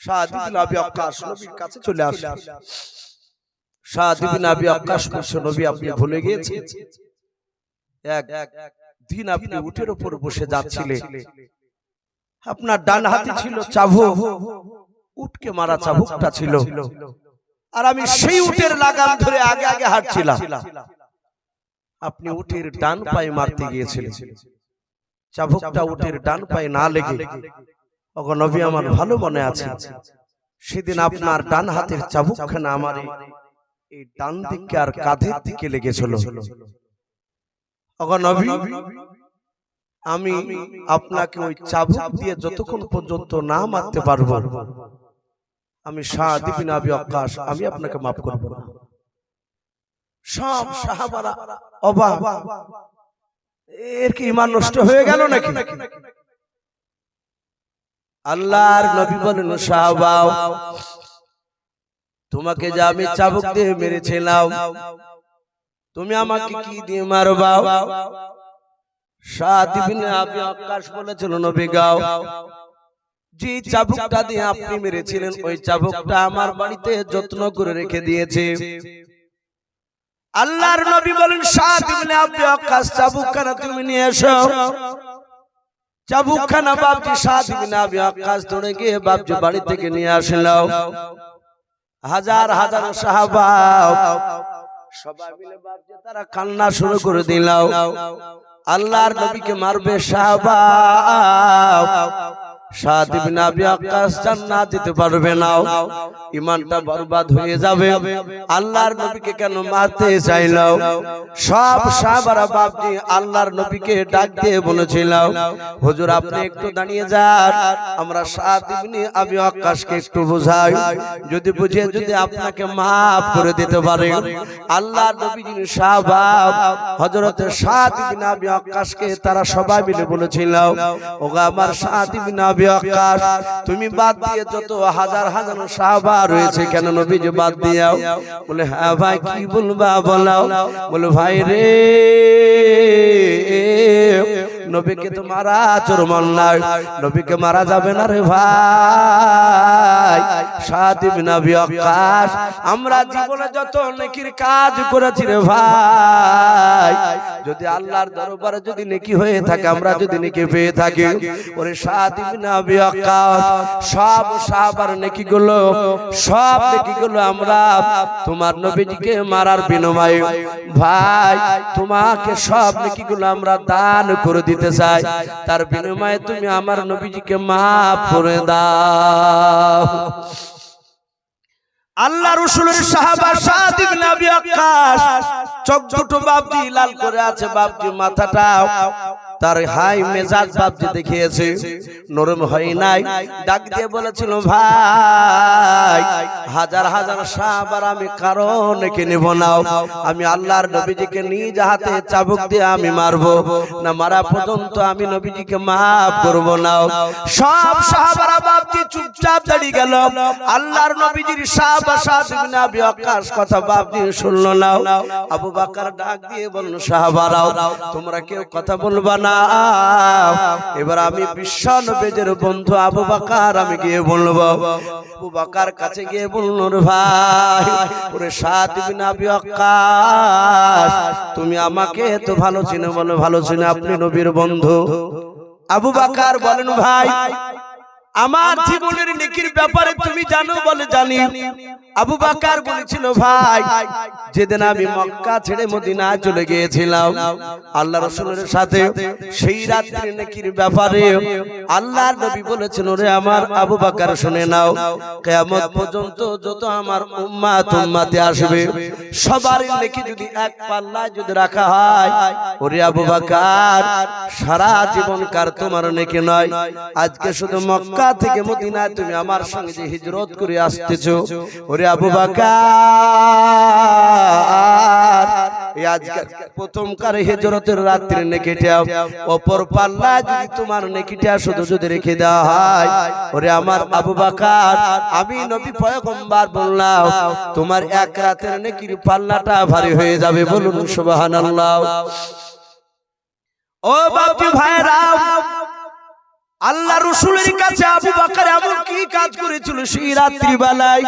সাদ ইবনে আবি ওয়াক্কাস নবীর কাছে চলে আসলেন সাদ আবি ওয়াক্কাস বলছে নবী আপনি ভুলে গিয়েছেন। এক দিন আপনি উটের উপর বসে যাচ্ছিলেন আপনার ডান হাতে ছিল চাবুক। উটকে মারা চাবুকটা ছিল। আর আমি সেই উটের লাগাম ধরে আগে আগে হাঁটছিলাম। আপনি উটের ডান পায়ে মারতে গিয়েছিলেন। চাবুকটা উটের ডান পায়ে না লেগে ওগো নবী আমার ভালো মনে আছে। সেদিন আপনার ডান হাতের চাবুকখানা আমার এই- ডান দিকে আর কাঁধের দিকে লেগেছিল ওগো নবী আমি আপনাকে ওই চাবুক দিয়ে যতক্ষণ পর্যন্ত না মারতে পারব আমি শাহ বিন আবি আকাশ আমি আপনাকে মাফ করব না। সব সাহাবারা অবাক। এর কি ইমান নষ্ট হয়ে গেল নাকি? আল্লাহর নবী বলেন সাহাবাও তোমাকে যে আমি চাবুক দিয়ে মেরেছিলাম তুমি আমাকে কি দিয়ে মারবা সাদ ইবনে আকাশ বলেছিল নবী গাও যে চাবুকটা দিয়ে আপনি মেরেছিলেন ওই চাবুকটা আমার বাড়িতে যত্ন করে রেখে দিয়েছে। আল্লাহর নবী বলেন আবি আকাশ চাবুকখানা তুমি নিয়ে এসো? চাবুকখানা বাপজি সাত দিন আবি আকাশ ধরে গিয়ে বাপজি বাড়ি থেকে নিয়ে আসলো। হাজার হাজার সাহাবা। সবাই মিলে বাপজি তারা কান্না শুরু করে দিল। আল্লাহর নবীকে মারবে সাহাবা। সাদ আবি জান্নাত দিতে পারবে না। ঈমানটা বরবাদ হয়ে যাবে। আল্লাহর নবীকে কেন মারতে সব সাহাবারা বাপজি আল্লাহর নবীকে ডাক দিয়ে বলেছিল, হুজুর, আপনি একটু দাঁড়িয়ে যান, আমরা সাদ আবি একটু বোঝাই। যদি বুঝে, যদি আপনাকে মাফ করে দিতে পারে। আল্লাহর নবী যিনি সাহাবা হযরতে সাদ ইবনে আবি তারা সবাই মিলে বলেছিল, ওগো, আমার সাদ তুমি বাদ দিয়ে যত হাজার হাজার সাহাবা রয়েছে, কেন নবী যে বাদ দিয়াও? বলে হ্যাঁ ভাই, কি বলবা বলাও? বলে, ভাই রে, নবীকে তো মারা চোর নবীকে মারা যাবে না রে ভাই। আমরা জীবনে যত নেকির কাজ করেছি রে ভাই, যদি আল্লাহর দরবারে যদি নেকি হয়ে থাকে, আমরা যদি নেকি পেয়ে থাকি, ওরে সব নেকি গুলো সব নেকি গুলো আমরা তোমার নবীজিকে মারার বিনিময়ে, ভাই, তোমাকে সব নেকি গুলো আমরা দান করে দিতে চাই। তার বিনিময়ে তুমি আমার নবীজিকে মাফ করে দাও। আল্লাহ রসুলের সাহাবা সাদিক নাবি আকাশ চোখ দুটো বাপজি লাল করে আছে বাপজি মাথাটা তার হাই মেজাজ বাপজি দেখিয়েছে নরম হয় নাই ডাক দিয়ে বলেছিল ভাই হাজার হাজার সাহাবার আমি কারণ কে নেব নাও। আমি আল্লাহর নবীজিকে নিজ হাতে চাবুক দিয়ে আমি মারবো। না মারা পর্যন্ত আমি নবীজিকে মাফ করব নাও। সব সাহাবারা বাপজি চুপচাপ দাঁড়িয়ে গেল। আল্লাহর নবীজির সাহাবা সাদ ইবনে আবি ওয়াক্কাস কথা বাপজি শুনলো নাও। আবু বকর ডাক দিয়ে বলল সাহাবারাও তোমরা কেউ কথা বলবা না এবার আমি বিশ্ব নবীদের বন্ধু আবু বাকার, আমি গিয়ে আবু বাকার কাছে গিয়ে বলল ভাই, ওরে সাত তুমি আমাকে তো ভালো চিনো বলো ভালো চিনো আপনি নবীর বন্ধু। আবু বাকার বলেন, ভাই আমার জীবনের নেকির ব্যাপারে তুমি জানো বলে জানি। আবু বাকার বলেছিল ভাই যেদিন আমি মক্কা ছেড়ে মদিনা চলে গিয়েছিলাম আল্লাহ রসুলের সাথে সেই রাত্রি নেকির ব্যাপারে আল্লাহর নবী বলেছেন ওরে আমার আবু বাকার শুনে নাও কেয়ামত পর্যন্ত যত আমার উম্মাত উম্মাতে আসবে সবার নেকি যদি এক পাল্লায় যদি রাখা হয় ওরে আবু বাকার সারা জীবনকার তোমার নেকি নয় আজকে শুধু মক্কা থেকে মদিনায় তুমি আমার সঙ্গে যে হিজরত করে আসতেছো ওরে আবু বাকার। প্রথমকার হিজরতের রাত্রে নেকিটা অপর পাল্লা যদি তোমার নেকিটা শুধু যদি রেখে দেওয়া হয় ওরে আমার আবু বাকার আমি নবী পয়গম্বর বললাম তোমার এক রাতের নেকির পাল্লাটা ভারী হয়ে যাবে বলুন সুবহানাল্লাহ। ও বাপি ভাইরা আল্লাহ রসুলের কাছে আবু বাকার এমন কি কাজ করেছিল? সেই রাত্রি বেলায়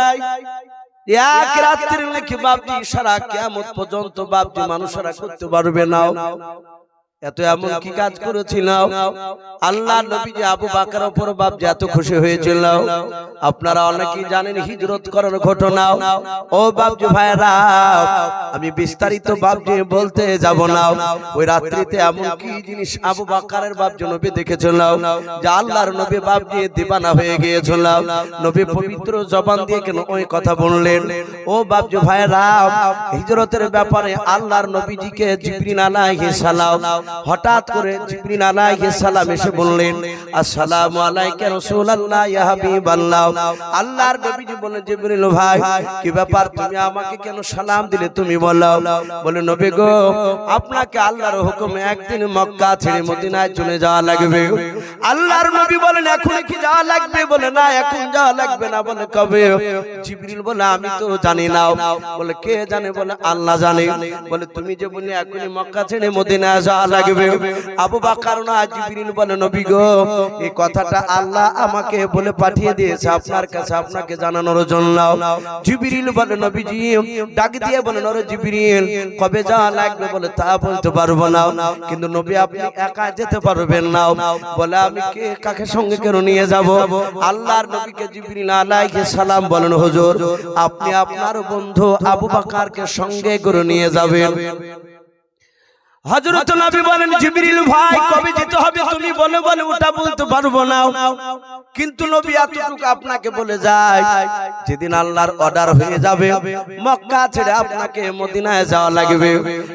এক রাত্রির নাকি বাপজি সারা কেমন পর্যন্ত বাপজি মানুষেরা করতে পারবে না। এত এমন কি কাজ করেছিল আল্লাহ নবী যে আবু বাকার উপর বাপ যে এত খুশি হয়েছিল। আপনারা অনেকেই জানেন হিজরত করার ঘটনা। ও বাপজি ভাইরা আমি বিস্তারিত বাপজি বলতে যাব না। ওই রাত্রিতে এমন কি জিনিস আবু বাকারের যে নবী দেখেছিল, যে আল্লাহর নবী বাপ দিয়ে দিবানা হয়ে গিয়েছিল। নবী পবিত্র জবান দিয়ে কেন ওই কথা বললেন? ও বাপজি ভাইরা হিজরতের ব্যাপারে আল্লাহর নবীজিকে জিবরিন আলাইহিস সালাম হঠাৎ করে জিবরিন আলাইহিস সালাম এসে বললেন, আসসালামু আলাইকা রাসূলুল্লাহ, ইয়া হাবিবাল্লাহ। আল্লাহর নবীজি বললেন, জিবরিল ভাই, কি ব্যাপার? তুমি আমাকে কেন সালাম দিলে? তুমি বলো। বলে, নবী গো, আপনাকে আল্লাহর হুকুমে একদিন মক্কা ছেড়ে মদিনায় চলে যাওয়া লাগবে। আল্লাহর নবী বলেন, এখন কি যাওয়া লাগবে? বলে, না, এখন যাওয়া লাগবে না। বলে, কবে? জিবরিল বলে, আমি তো জানি না। বলে, কে জানে? বলে, আল্লাহ জানে। বলে, তুমি যে বললে, এখনই মক্কা ছেড়ে মদিনায় যাওয়া লাগবে আবু বাকার না জিবরিল বলে নবী গো এই কথাটা আল্লাহ আমাকে বলে পাঠিয়ে দিয়েছে। আপনার কাছে আপনাকে জানানোর জন্য। জিবরিল বলে নবীজি ডাক দিয়ে বলে নরে জিবরিল কবে যাওয়া লাগবে বলে তা বলতে পারব না। কিন্তু নবী আপনি একা যেতে পারবেন না। বলে আমি কে কাকে সঙ্গে কেন নিয়ে যাব? আল্লাহর নবীকে জিবরিল আলাইহিস সালাম বলেন হুজুর আপনি আপনার বন্ধু আবু বাকারকে সঙ্গে করে নিয়ে যাবেন। হযরত নবী বলেন, জিবরিল ভাই, কবে যেতে হবে তুমি বলে বলে, ওটা বলতে পারব না। কিন্তু নবী এতটুকু আপনাকে বলে যায়, যেদিন আল্লাহর অর্ডার হয়ে যাবে, মক্কা ছেড়ে আপনাকে মদিনায় যাওয়া লাগবে।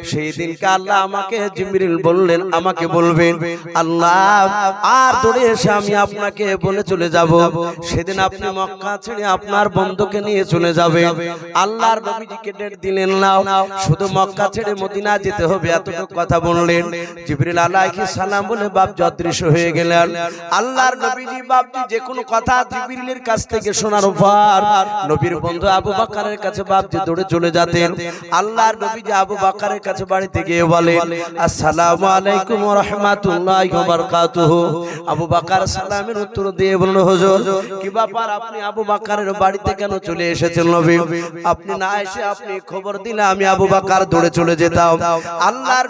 সেই দিনকে আল্লাহ আমাকে জিবরিল বললেন, আমাকে বলবেন, আল্লাহ, আর দৌড়ে এসে আমি আপনাকে বলে চলে যাব। সেদিন আপনি মক্কা ছেড়ে আপনার বন্ধুকে নিয়ে চলে যাবে। আল্লাহর নবীজিকে ডেট দিলেন না। শুধু মক্কা ছেড়ে মদিনা যেতে হবে, এতটুকু কথা বললেন। জিবরিল আলাইহিস সালাম বলে, বাপ অদৃশ্য হয়ে গেলেন। আল্লাহর নবীজি, বাপজি, যে কোনো কথা জিবরিলের কাছ থেকে শোনার পর নবীর বন্ধু আবু বকরের কাছে বাপজি দৌড়ে চলে যেতেন। আল্লাহর নবীজি আবু বকরের কাছে বাড়িতে গিয়ে বলেন, আসসালামু আলাইকুম ওয়া রাহমাতুল্লাহি ওয়া বারাকাতুহু। আবু বকর সালামের উত্তর দিয়ে বলল হুজুর, কি ব্যাপার? আপনি আবু বকরের বাড়িতে কেন চলে এসেছেন নবী? আপনি না এসে আপনি খবর দিলে আমি আবু বকর দৌড়ে চলে যেতাম। আল্লাহর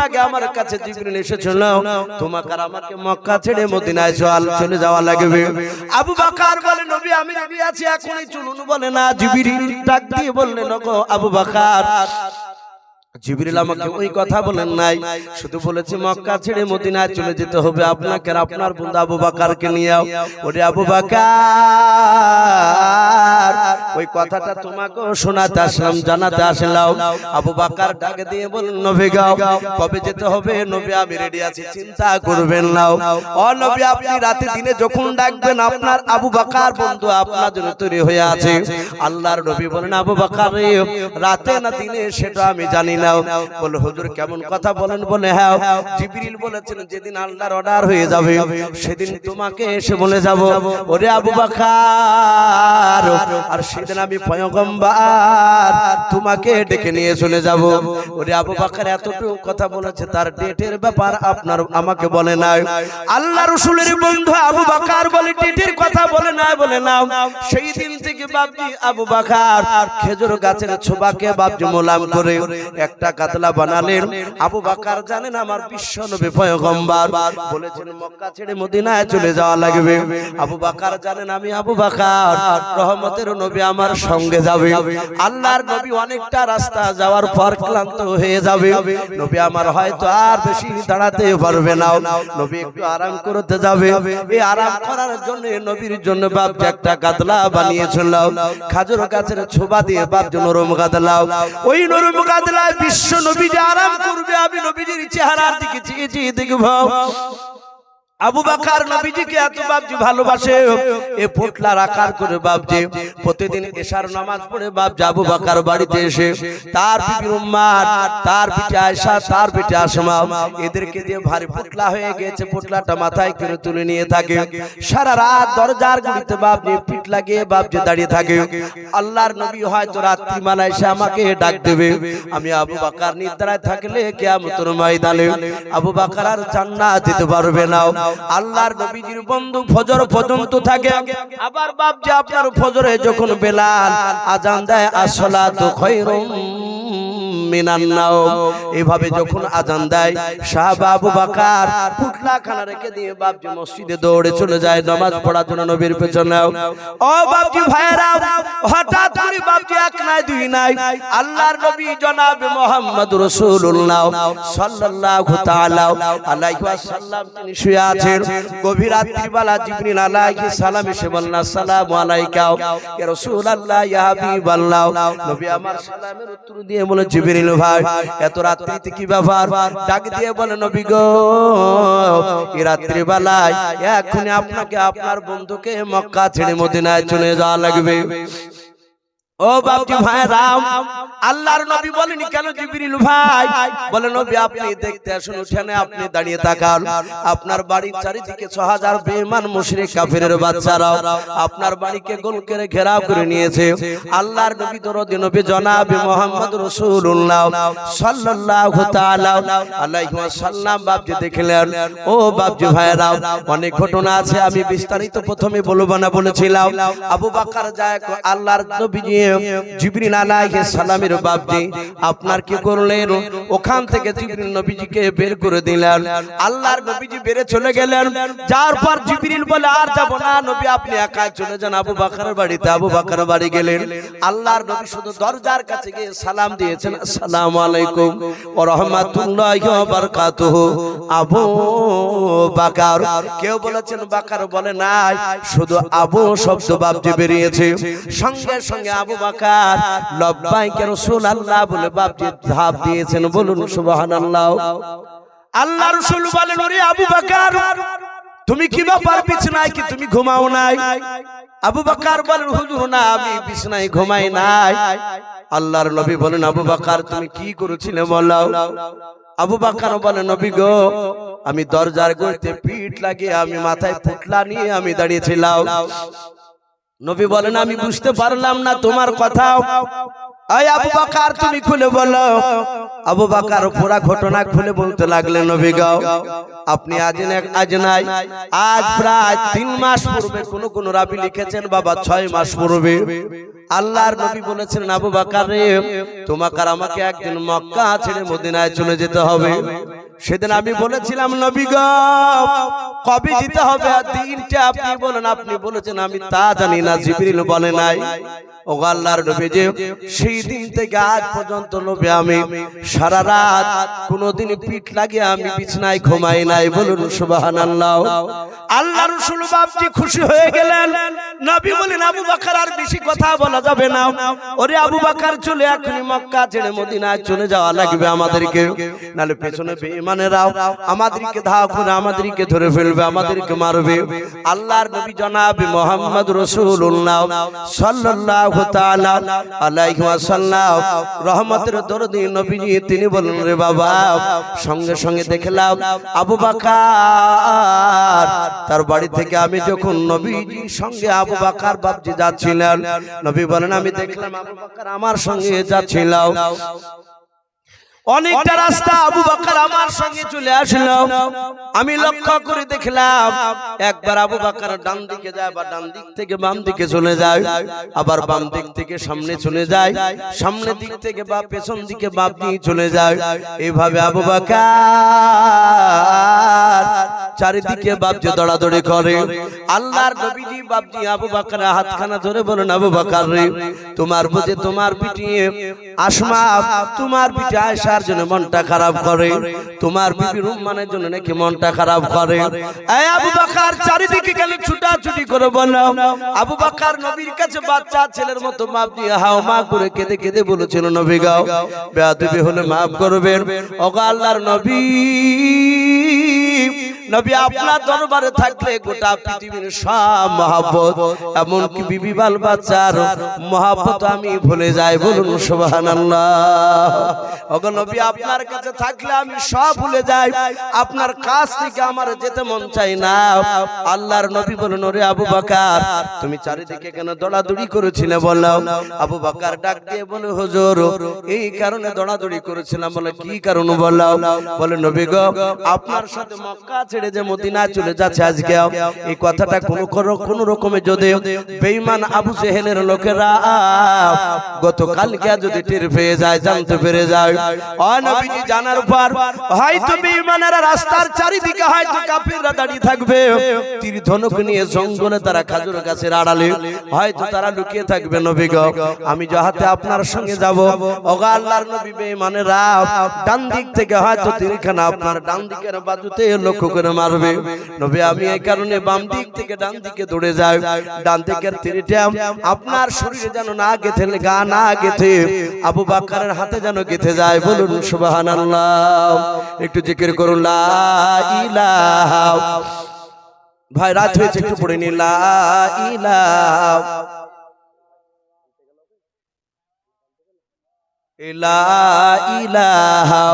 আগে আমার কাছে আর আমাকে মক্কা ছেড়ে চল- যাওয়া বলে বলে, না আবু বকর। আমাকে ওই কথা বলেন নাই, শুধু বলেছে, মক্কা ছেড়ে মদিনায় চলে যেতে হবে আপনাকে আর আপনার বন্ধু আবু বাকারকে নিয়ে আবু বাকার ওই কথাটা তোমাকে শোনাতে আসলাম জানাতে আসলাম। আবু বাকার ডাকে দিয়ে বলেন নবী গাও কবে যেতে হবে? নবী আমি রেডি আছি চিন্তা করবেন না। ও নবী আপনি রাতে দিনে যখন ডাকবেন আপনার আবু বাকার বন্ধু আপনার জন্য তৈরি হয়ে আছে। আল্লাহর নবী বলেন আবু বাকার রাতে না দিনে সেটা আমি জানি না। বলে হুজুর কেমন কথা বলেন বলে হ্যাঁ জিবরিল বলেছেন যেদিন আল্লাহর অর্ডার হয়ে যাবে সেদিন তোমাকে এসে বলে যাব ওরে আবু বাকার আর সেদিন আমি পয়গম্বর, তোমাকে ডেকে নিয়ে যাব। ওরে আবু এতটুকু কথা বলেছে, তার ডেটের ব্যাপার আপনার আমাকে বলে আল্লাহ রসুলের বন্ধু আবু বলে, ডেটের কথা বলে বলে সেই দিন থেকে আবু খেজুর গাছের ছোবাকে বাপজি মোলাম করে একটা কাতলা বানালেন। আবু বাকার জানেন, আমার বিশ্ব নবী পয়গম্বর। বলেছেন, মক্কা ছেড়ে মদিনায় চলে যাওয়া লাগবে। আবু বাকার জানেন, আমি আবু বাকার, রহমতের নবী আমার সঙ্গে যাবে। আল্লাহর নবী অনেকটা রাস্তা যাওয়ার পর ক্লান্ত হয়ে যাবে। নবী আমার হয়তো আর বেশি দাঁড়াতে পারবে না। নবী একটু আরাম করতে যাবে। এই আরাম করার জন্য নবীর জন্য বাপ একটা কাতলা বানিয়েছিল। খাজুর গাছের ছোবা দিয়ে বাপ যে নরম কাতলা ওই নরম কাতলায় বিশ্ব নবী যে আরাম করবে, আমি নবীজির চেহারার দিকে দেখব। আবু বাকার নবীজিকে এত বাপজি ভালোবাসে, এ পোটলার আকার করে বাপজি। প্রতিদিন এশার নামাজ পড়ে বাপজি আবু বাকার বাড়িতে এসে, তার বিবি উম্মার তার পিঠে আয়সা তার পিঠে আসমা, এদেরকে দিয়ে ভারী পোটলা হয়ে গেছে পোটলাটা মাথায় করে তুলে নিয়ে থাকে। সারা রাত দরজার গুড়িতে বাপজি পিঠ লাগিয়ে বাপজি দাঁড়িয়ে থাকে। আল্লাহর নবী হয়তো রাত্রি মালা এসে আমাকে ডাক দেবে। আমি আবু বাকার নিদ্রায় থাকলে কেয়ামতের ময়দানে আবু বাকার আর জান্নাত দিতে পারবে না। আল্লাহর নবীজির বন্ধু ফজর পর্যন্ত থাকে। আবার বাপ যে আপনার ফজরে যখন বেলাল আজান দেয় আসসালাতু খায়রুম। মিনান এভাবে যখন আজান দেয় সাহাবা আবু বকর পুটলা খানা রেখে দিয়ে বাপজি মসজিদে দৌড়ে চলে যায় নামাজ পড়ার জন্য নবীর পেছনে ও বাপজি ভাইরা হঠাৎ করে বাপজি এক নাই দুই নাই আল্লাহর নবী জনাব মোহাম্মদ রাসূলুল্লাহ সাল্লাল্লাহু তাআলা আলাইহি ওয়াসাল্লাম তিনি শুয়ে আছেন। গভীর রাত্রি বেলা জিবরিল আলাইহিস সালাম এসে বললেন আসসালামু আলাইকা ইয়া রাসূলুল্লাহ ইয়া হাবিবাল্লাহ। নবী আমার সালামের উত্তর দিয়ে বলে জিবরিল ভাই, এত রাত্রিতে কি ব্যাপার ডাক দিয়ে বলে, নবী গো এই রাত্রি বেলায় এখনই আপনাকে, আপনার বন্ধুকে মক্কা ছেড়ে মদিনায় চলে যাওয়া লাগবে। ও বাপজি ভাই, রাম। আল্লাহর নবী বলেনি কেন জিবরিল ভাই? বলে, নবী, আপনি দেখতে আসুন, উঠানে আপনি দাঁড়িয়ে তাকান। আপনার বাড়ির চারিদিকে ছ হাজার বেমান মুশরিক, কাফিরের বাচ্চারা আপনার বাড়িকে গোল করে ঘেরাও করে নিয়েছে। আল্লাহর নবী দরদি নবী জনাব মোহাম্মদ রাসূলুল্লাহ সাল্লাল্লাহু তাআলা আলাইহি ওয়াসাল্লাম। বাপজি দেখলেন, ও বাপজি ভাইরা অনেক ঘটনা আছে। আমি বিস্তারিত প্রথমে বলব না, বলেছিলাম। আবু বকর যায়, আল্লাহর নবীজি জিবরিল আলাইহিস সালামের বাপজি, আপনার কি করলেন? ওখান থেকে নবীজিকে বের করে দিলেন। আল্লাহর নবীজি বেরে চলে গেলেন। বলে, আর যাব না নবী, আপনি একা চলে যান। আবু বকরের বাড়িতে আবু বাড়ি গেলেন। আল্লাহর নবী শুধু দরজার কাছে গিয়ে সালাম দিয়েছেন, আসসালামু আলাইকুম ওয়া বারাকাতুহু। আবু কেউ বলেছেন, বকর বলে নাই, শুধু আবু শব্দ বাপজি বেরিয়েছে। সঙ্গে সঙ্গে আবু বকর, লব্বাইকে রাসূলুল্লাহ বলে বাপজি ধাপ দিয়েছেন। বলুন, সুবহানাল্লাহ। আল্লাহ রাসূল বলেন, ওরে আবু বকর, তুমি কি ব্যাপার বিছনায় কি তুমি ঘুমাও নাই? আবু বাকার বলেন, হুজুর, না, আমি বিছনায় ঘুমাই নাই। আল্লাহর নবী বলেন, আবু বকর, তুমি কি করেছিলে বলো? আবু বকর বলেন, নবী গো, আমি দরজার গড়তে পিঠ লাগিয়ে, আমি মাথায় পুটলা নিয়ে আমি দাঁড়িয়েছিলাম। নবী বলেন, আমি বুঝতে পারলাম না তোমার কথা আয় আবু বাকার, তুমি খুলে বলো। আবু বাকার পুরা ঘটনা খুলে বলতে লাগলেন, নবী গাও আপনি আজ আজ নাই। আজ প্রায় তিন মাস পূর্বে কোন কোন রাবি লিখেছেন, বাবা, ছয় মাস পূর্বে। আল্লাহর নবী বলেছেন, আবু বাকার রে, তোমাকে আমাকে একদিন মক্কা ছেড়ে মদিনায় চলে যেতে হবে। সেদিন আমি বলেছিলাম নবী কবে দিতে হবে? আর দিনটা আপনি বলেন আপনি বলেছেন আমি তা জানি না জিবরিল বলে নাই। নবী যে সেই দিন থেকে আজ পর্যন্ত নবী আমি সারা রাত পিঠ লাগিয়ে আমি বিছনায় ঘুমাই নাই বলুন সুবহানাল্লাহ। রাসূল বাপজি খুশি হয়ে গেলেন। নবী বলেন, আবু বকর, আর বেশি কথা বলা যাবে না। ওরে আবু বকর, চলে এখনি মক্কা ছেড়ে মদিনায় চলে যাওয়া লাগবে আমাদেরকে। নালে পেছনে বেঈমানেরাও আমাদেরকে ধাওয়া করে আমাদেরকে ধরে ফেলবে, আমাদেরকে মারবে। আল্লাহর নবী জনাব মুহাম্মদ রাসূলুল্লাহ সাল্লাল্লাহু রহমতের দরদি তিনি বলেন রে বাবা, সঙ্গে সঙ্গে দেখলাম আবু বাকার, তার বাড়ি থেকে আমি যখন নবীজির সঙ্গে আবু বাকার বাবজি যাচ্ছিলেন, নবী বলেন, আমি দেখলাম আবু বাকার আমার সঙ্গে যাচ্ছিল। অনেকটা রাস্তা আবু বকর আমার সঙ্গে চলে আসলো। আমি লক্ষ্য করে দেখলাম একবার আবু বকর ডান দিকে যায় বা ডান দিক থেকে বাম দিকে চলে যায় আবার বাম দিক থেকে সামনে চলে যায় সামনে দিক থেকে বা পেছন দিকে বাম দিকে চলে যায় এইভাবে আবু বকর চারিদিকে বাপজি দৌড়াদৌড়ি করে আল্লাহর নবীজি বাপজি আবু বকর হাতখানা ধরে বলেন আবু বকর রে তোমার বুঝে তোমার পিটিয়ে আসমা তোমার পিঠে আয়সার জন্য মনটা খারাপ করে। তোমার বিবি রুম্মানের জন্য নাকি মনটা খারাপ করে। আবু বকর চারিদিকে গেলে ছুটাছুটি করে বললাম আবু বকর নবীর কাছে বাচ্চা ছেলের মতো মাপ দিয়ে হাও মা করে কেঁদে কেঁদে বলেছিল, নবী গাও বেয়াদবি হলে মাফ করবেন। ওগো আল্লাহর নবী। নবী আপনার দরবারে থাকলে গোটা পৃথিবীর সব মহাব্বত, এমনকি বিবি বাল বাচ্চার মহাব্বত আমি ভুলে যাই, বলুন সুবহানাল্লাহ। ওগো নবী আপনার কাছে থাকলে আমি সব ভুলে যাই, আপনার কাছ থেকে আমার যেতে মন চাই না। আল্লাহর নবী বলেন, ওরে আবু বকর, তুমি চারিদিকে কেন দৌড়াদৌড়ি করেছিলে বলো? আবু বকর ডাক দিয়ে বলে হুজুর, এই কারণে দৌড়াদৌড়ি করেছিলাম বলে কি কারণ বলো? বলে, নবী গো, আপনার সাথে মক্কা ছেড়ে যে মদিনা চলে যাচ্ছে আজকে। এই কথাটা কোন কোন রকমে যদি বেঈমান আবু জেহেলের লোকেরা গতকালকে যদি টের পেয়ে যায় জানতে পেরে যায়। অনবীজি জানার পর হয়তো বেঈমানেরা রাস্তার চারিদিকে হয়তো কাফিররা দাঁড়িয়ে থাকবে। তীর ধনুক নিয়ে জঙ্গলে তারা খাজুর গাছের আড়ালে হয়তো তারা লুকিয়ে থাকবে নবী গো আমি যাহাতে আপনার সঙ্গে যাব ওগা আল্লাহর নবী বেঈমানেরা ডান দিক থেকে হয়তো তীরখানা আপনার ডান দিকের বাজুতে লক্ষ্য করে মারবে। নবী, আমি এই কারণে বাম দিক থেকে ডান দিকে দৌড়ে যাই। ডান দিকের তীরটা, আপনার শরীরে যেন না গেথে, গা না গেথে, আবু বাকারের হাতে যেন গেথে যায়। বলুন, সুবহানাল্লাহ। একটু জিকির করুন, লা ইলাহা। ভাই, রাত হয়েছে, একটু পড়ে নি লা ইলাহা। লা ইলাহা।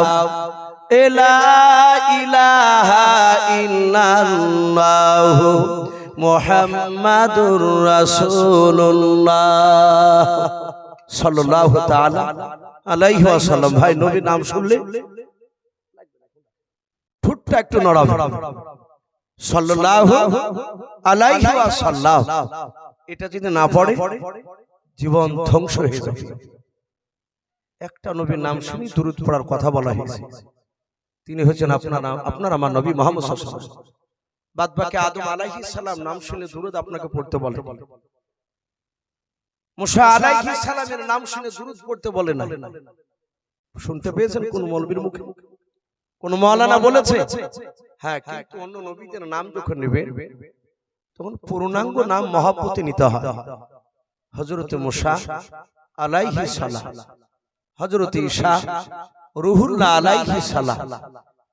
সাল্লাল্লাহু তাআলা আলাইহি ওয়াসাল্লাম। ভাই, নবী নাম শুনলে? ঠুটটা একটু নড়াবে সাল্লাল্লাহু আলাইহি ওয়াসাল্লাম। এটা যদি না পড়ে, জীবন ধ্বংস হয়ে যাবে। একটা নবীর নাম শুনি দুরুদ পড়ার কথা বলা হয়েছে। তিনি হচ্ছেন আপনার আপনার আমার নবী মোহাম্মদ বাদ বাকি আদম আলাইহিস সালাম নাম শুনে দুরুদ আপনাকে পড়তে বলে। হ্যাঁ পূর্ণাঙ্গ নাম হজরতে মুসা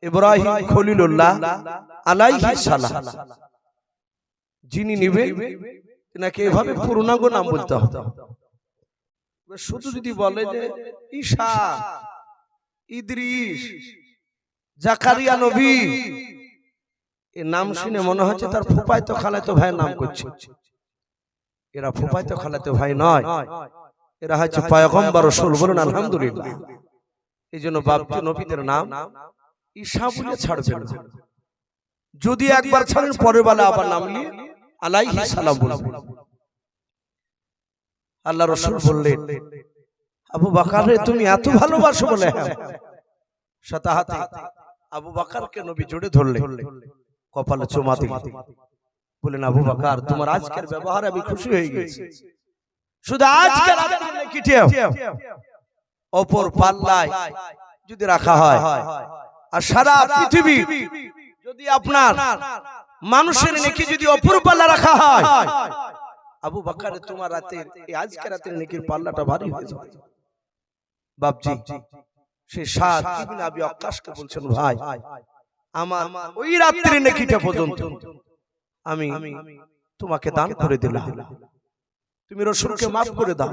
ইব্রাহিম আলাইহি যিনি নিবে নাকি এভাবে পূর্ণাঙ্গ নাম বলতে হবে। শুধু যদি বলে যে, ঈশা, ইদ্রিস, জাকারিয়া নবী এ নাম শুনে মনে হচ্ছে তার ফুপাইতো খালাতো ভাই নাম করছে। এরা ফুপাইতো খালাতো ভাই নয়। এরা হচ্ছে পয়গম্বর রসুল বলুন, আলহামদুলিল্লাহ। এই জন্য বাপজি নবীদের নাম ঈশা বলে ছাড়বেন। যদি একবার ছাড়েন পরের বেলা আবার নাম নিয়ে আলাইহি সালাম বলবেন। আল্লাহ রসুল বললেন আবু বাকার তুমি এত ভালোবাসো বলে হ্যাঁ। সাতাহাতে আবু বাকারকে নবী জোড়ে ধরলে কপালে চুমা দিলেন। বলেন আবু বাকার তোমার আজকের ব্যবহার আমি খুশি হয়ে গেছি। শুধু আজকে রাতের নেকিটিও অপর পাল্লায় যদি রাখা হয়। আর সারা পৃথিবী যদি আপনার মানুষের নেকি যদি অপর পাল্লা রাখা হয়। আবু বাকারে তোমার রাতের, এই আজকে রাতের নেকির পাল্লাটা ভারী হয়ে যাবে। বাপজি, সে সাত ইবনে আবি আক্কাসকে বলছেন, ভাই, আমার ওই রাত্রির নেকিটা পর্যন্ত আমি তোমাকে দান করে দিলাম। তুমি রসুলকে মাফ করে দাও।